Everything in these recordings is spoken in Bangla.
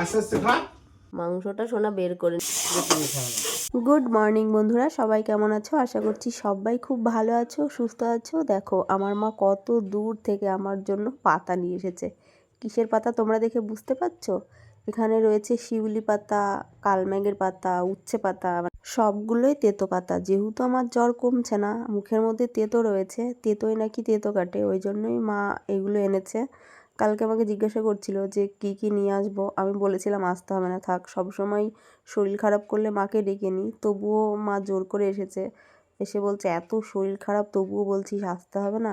আস্তে আস্তে খা। মাংসটা সোনা বের করে গুড মর্নিং বন্ধুরা সবাই কেমন আছো? আশা করছি সবাই খুব ভালো আছো সুস্থ আছো। দেখো আমার মা কত দূর থেকে আমার জন্য পাতা নিয়ে এসেছে। কিসের পাতা তোমরা দেখে বুঝতে পারছ? এখানে রয়েছে শিউলি পাতা কালমেঘের পাতা উচ্ছে পাতা সবগুলোই তেতো পাতা। যেহেতু আমার জ্বর কমছে না মুখের মধ্যে তেতো রয়েছে তেতোই নাকি তেতো কাটে ওই জন্যই মা এগুলো এনেছে। কালকে আমাকে জিজ্ঞাসা করছিল যে, কি কি নিয়ে আসব? আমি বলেছিলাম, আসতে হবে না, থাক। সবসময় শরীর খারাপ করলে মাকে ডেকে নিই, তবুও মা জোর করে এসেছে। এসে বলছে, এত শরীর খারাপ, তবুও বলছিস আসতে হবে না?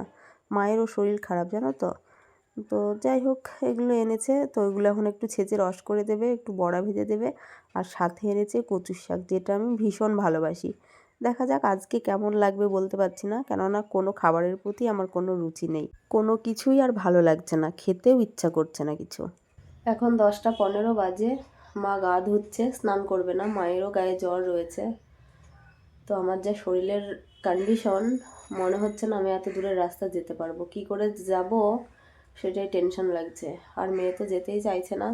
মায়েরও শরীর খারাপ, জানো তো? তো যাই হোক, এগুলো এনেছে। তো এগুলো এখন একটু ছেঁচে রস করে দেবে, একটু বড়া ভেজে দেবে। আর সাথে এনেছে কচুর শাক, যেটা আমি ভীষণ ভালোবাসি। দেখা যাক আজকে কেমন লাগবে বলতে পারছি না। কেননা কোনো খাবারের প্রতি আমার কোনো রুচি নেই। কোনো কিছুই আর ভালো লাগছে না। খেতেও ইচ্ছা করছে না কিছু। এখন দশটা পনেরো বাজে। মা গা ধুচ্ছে, স্নান করবে না। মায়েরও গায়ে জ্বর রয়েছে। তো আমার যা শরীরের কন্ডিশন মনে হচ্ছে না আমি এত দূরের রাস্তা যেতে পারব। কি করে যাব সেটাই টেনশন লাগছে। আর মেয়ে তো যেতেই চাইছে না।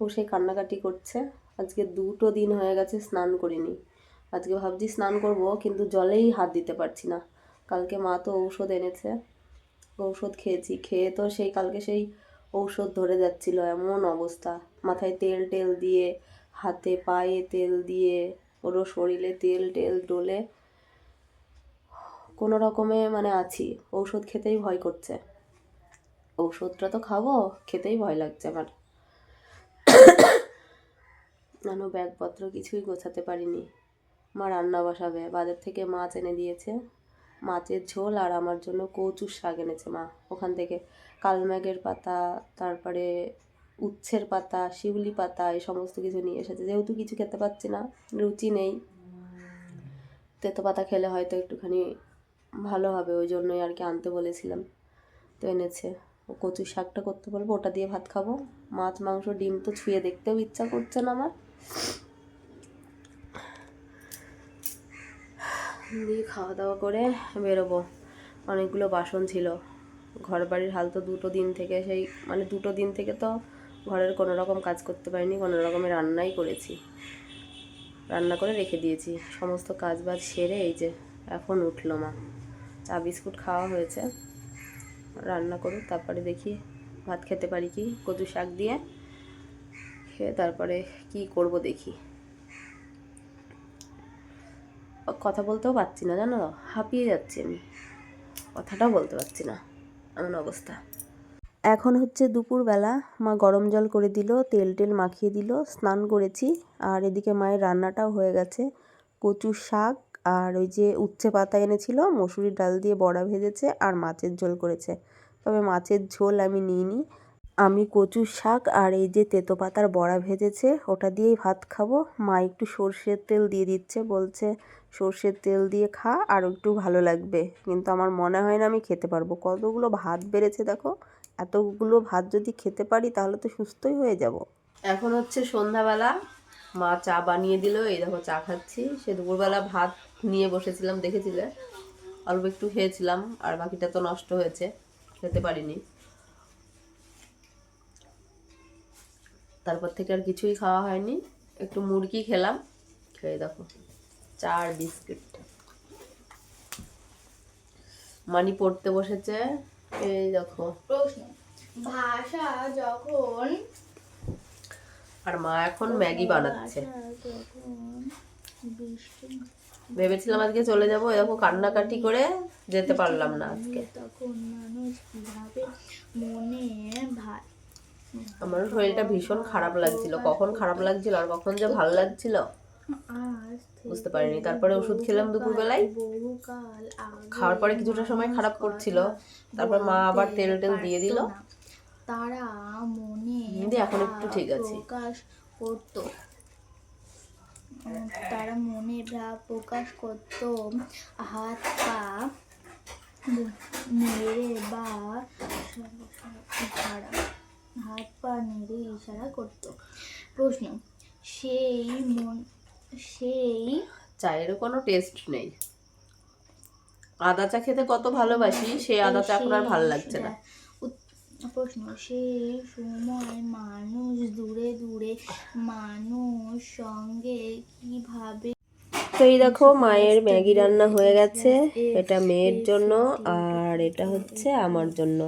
বসে কান্নাকাটি করছে। আজকে দুটো দিন হয়ে গেছে স্নান করিনি। আজকে ভাবছি স্নান করব, কিন্তু জলেই হাত দিতে পারছি না। কালকে মা তো ঔষধ এনেছে, ঔষধ খেয়েছি। খেয়ে তো সেই কালকে সেই ঔষধ ধরে যাচ্ছিল, এমন অবস্থা। মাথায় তেল টেল দিয়ে, হাতে পায়ে তেল দিয়ে, পুরো শরীরে তেল টেল ডলে কোনো রকমে মানে আছি। ঔষধ খেতেই ভয় করছে। ঔষধটা তো খাব, খেতেই ভয় লাগছে আমার। নানো ব্যাগপত্র কিছুই গোছাতে পারিনি। মা রান্না বসাবে, বাজার থেকে মাছ এনে দিয়েছে। মাছের ঝোল আর আমার জন্য কচুর শাক এনেছে মা। ওখান থেকে কালমেঘের পাতা, তারপরে উচ্ছের পাতা, শিউলি পাতা, এই সমস্ত কিছু নিয়ে এসেছে। যেহেতু কিছু খেতে পাচ্ছি না, রুচি নেই। তেতো পাতা খেলে হয়তো একটুখানি ভালো হবে, ওই জন্যই আর কি আনতে বলেছিলাম। তো এনেছে। ও কচুর শাকটা করতে বলব, ওটা দিয়ে ভাত খাব। মাছ, মাংস, ডিম তো ছুঁয়ে দেখতেও ইচ্ছা করছে না আমার। দিয়ে খাওয়া দাওয়া করে বেরোবো। অনেকগুলো বাসন ছিল। ঘর বাড়ির হাল তো দুটো দিন থেকে সেই মানে দুটো দিন থেকে তো ঘরের কোনো রকম কাজ করতে পারিনি, কোনো রকমের রান্নাই করেছি। রান্না করে রেখে দিয়েছি। সমস্ত কাজ বাজ সেরে এই যে এখন উঠল মা। চা, বিস্কুট খাওয়া হয়েছে। রান্না করুক, তারপরে দেখি ভাত খেতে পারি কি? কচু শাক দিয়ে। খেয়ে তারপরে কি করব দেখি। কথা বলতেও পারছি না, জানো? হাঁপিয়ে যাচ্ছি আমি। কথাটাও বলতে পারছি না। এমন অবস্থা। এখন হচ্ছে দুপুরবেলা, মা গরম জল করে দিল, তেল টেল মাখিয়ে দিল, স্নান করেছি, আর এদিকে মায়ের রান্নাটাও হয়ে গেছে। কচু শাক আর ওই যে উচ্ছে পাতা এনেছিল, মসুরির ডাল দিয়ে বড়া ভেজেছে আর মাছের ঝোল করেছে। তবে মাছের ঝোল আমি নিইনি। আমি কচু শাক আর এই যে তেতো পাতার বড়া ভেজেছে, ওটা দিয়েই ভাত খাব। মা একটু সর্ষের তেল দিয়ে দিচ্ছে, বলছে, সর্ষের তেল দিয়ে খা আর একটু ভালো লাগবে। কিন্তু আমার মনে হয় না আমি খেতে পারব। কতগুলো ভাত বেড়েছে দেখো, এতগুলো ভাত যদি খেতে পারি তাহলে তো সুস্থই হয়ে যাব। এখন হচ্ছে সন্ধ্যাবেলা, মা চা বানিয়ে দিল, এই দেখো চা খাচ্ছি। সে দুপুরবেলা ভাত নিয়ে বসেছিলাম, দেখেছিলে? অল্প একটু খেয়েছিলাম, আর বাকিটা তো নষ্ট হয়েছে, খেতে পারিনি। তারপর থেকে আর কিছুই খাওয়া হয়নি। একটু মুরগি খেলাম। খেয়ে দেখো চা আর বিস্কিট। মানি পড়তে বসেছে। এই দেখো। ভাষা যখন আর মা এখন ম্যাগি বানাচ্ছে। ভেবেছিলাম আজকে চলে যাব এরকম কান্নাকাটি করে যেতে পারলাম না আজকে। তখন মানুষ কীভাবে মনে ভাই আমার শরীরটা ভীষণ খারাপ লাগছিল কখন খারাপ লাগছিল আর কখন যে ভালো লাগছিল বুঝতে পারিনি তারপরে ওষুধ খেলাম দুপুরবেলায় খাওয়ার পরে কিছুটা সময় খারাপ করছিল তারপর মা আবার তেল টেল দিয়ে দিল তারা মনে এখন একটু ঠিক আছে করত তারা মনে ভাব প্রকাশ করত হাত পা নেড়ে বা ইশারা হাত পা নেড়ে ইশারা করত। প্রশ্ন সেই মন সেই চায়েরও কোনো টেস্ট নেই। আদা চা খেতে কত ভালোবাসি সেই আদা চা এখন আর ভালো লাগছে না। প্রশ্ন সেই সময় মানুষ দূরে দূরে মানুষ সঙ্গে কীভাবে তো এই দেখো মায়ের ম্যাগি রান্না হয়ে গেছে। এটা মেয়ের জন্য আর এটা হচ্ছে আমার জন্য।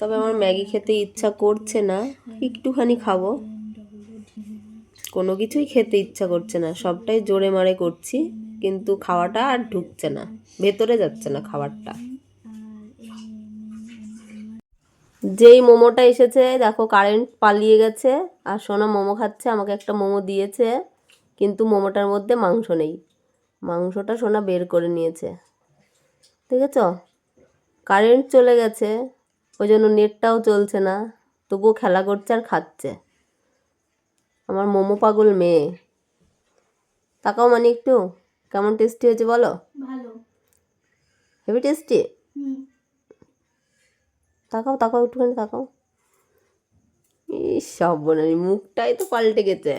তবে আমার ম্যাগি খেতে ইচ্ছা করছে না, একটুখানি খাব। কোনো কিছুই খেতে ইচ্ছা করছে না, সবটাই জোরে মারে করছি, কিন্তু খাওয়াটা আর ঢুকছে না, ভেতরে যাচ্ছে না খাবারটা। যেই মোমোটা এসেছে, দেখো কারেন্ট পালিয়ে গেছে, আর সোনা মোমো খাচ্ছে, আমাকে একটা মোমো দিয়েছে, কিন্তু মোমোটার মধ্যে মাংস নেই। মাংসটা সোনা বের করে নিয়েছে। ঠিক আছে কারেন্ট চলে গেছে। ওই জন্য নেটটাও চলছে না তবুও খেলা করছে আর খাচ্ছে। আমার মোমো পাগল মেয়ে। তাকাও মানে একটু কেমন টেস্টি হয়েছে বলো? ভালো। হেভি টেস্টি তাকাও তাকাও একটুখানি তাকাও। সব বোনারি মুখটাই তো পাল্টে গেছে।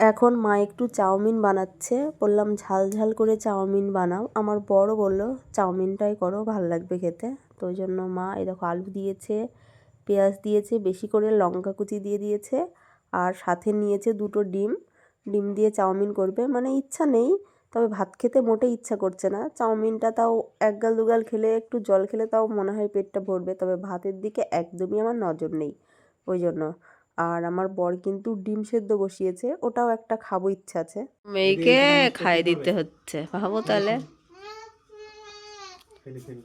এখন মা একটু চাউমিন বানাচ্ছে। বললাম ঝাল ঝাল করে চাউমিন বানাও। আমার বড় বলল চাউমিনটাই করো ভালো লাগবে খেতে। তো ওই জন্য মা এই দেখো আলু দিয়েছে পেঁয়াজ দিয়েছে বেশি করে লঙ্কা কুচি দিয়ে দিয়েছে আর সাথে নিয়েছে দুটো ডিম। ডিম দিয়ে চাউমিন করবে মানে ইচ্ছা নেই তবে ভাত খেতে মোটেই ইচ্ছা করছে না। চাউমিনটা তাও এক গাল দুগাল খেলে একটু জল খেলে তাও মনে হয় পেটটা ভরবে তবে ভাতের দিকে একদমই আমার নজর নেই ওই জন্য। আর আমার বর কিন্তু ডিম সেদ্ধ বসিয়েছে ওটাও একটা খাব ইচ্ছা আছে। মেয়েকে খাই দিতে হচ্ছে। ভাবো তাহলে। খেলি খেলি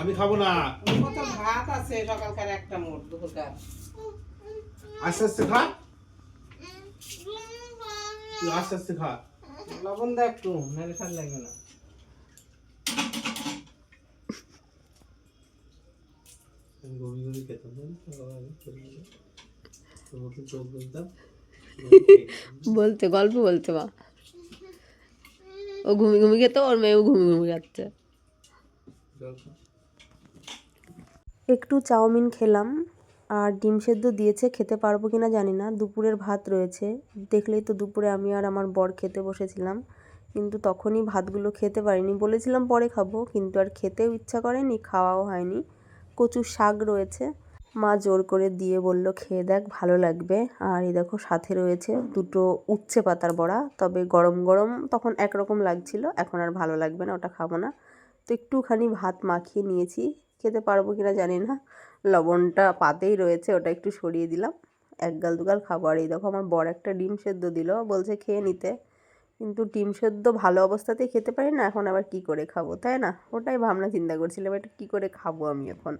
আমি খাব না। কত ভাত আছে সকালকার একটা মোট দুপুরকার আস্তে আস্তে খা। তুই আস্তে আস্তে খা। লবণ দা একটু নাহলে স্বাদ লাগবে না। খেতাম চোখ বলতে গল্প বলতে মা। ও ঘুমি ঘুমি খেতে ওর মেয়েও ঘুমি ঘুমি খাচ্ছে। একটু চাউমিন খেলাম, আর ডিম সেদ্ধ দিয়েছে, খেতে পারব কিনা জানি না। দুপুরের ভাত রয়েছে। দেখলেই তো দুপুরে আমি আর আমার বর খেতে বসেছিলাম। কিন্তু তখনই ভাতগুলো খেতে পারিনি। বলেছিলাম পরে খাব, কিন্তু আর খেতেও ইচ্ছা করেনি, খাওয়াও হয়নি। কচু শাক রয়েছে। মা জোর করে দিয়ে বলল, খেয়ে দেখ, ভালো লাগবে। আর এই দেখো, সাথে রয়েছে দুটো উচ্ছে পাতার বড়া। তবে গরম গরম তখন একরকম লাগছিল, এখন আর ভালো লাগবে না, ওটা খাব না। তো একটুখানি ভাত মাখিয়ে নিয়েছি। খেতে পারব কিনা জানি না। লবণটা পাতেই রয়েছে, ওটা একটু সরিয়ে দিলাম। একগাল দুগাল খাব। আর এই দেখো আমার বড় একটা ডিম সেদ্ধ দিল, বলছে খেয়ে নিতে। কিন্তু ডিম সেদ্ধ ভালো অবস্থাতেই খেতে পারি না, এখন আবার কি করে খাব, তাই না? ওটাই ভাবনা, চিন্তা করছিলাম, এটা কি করে খাব আমি এখন?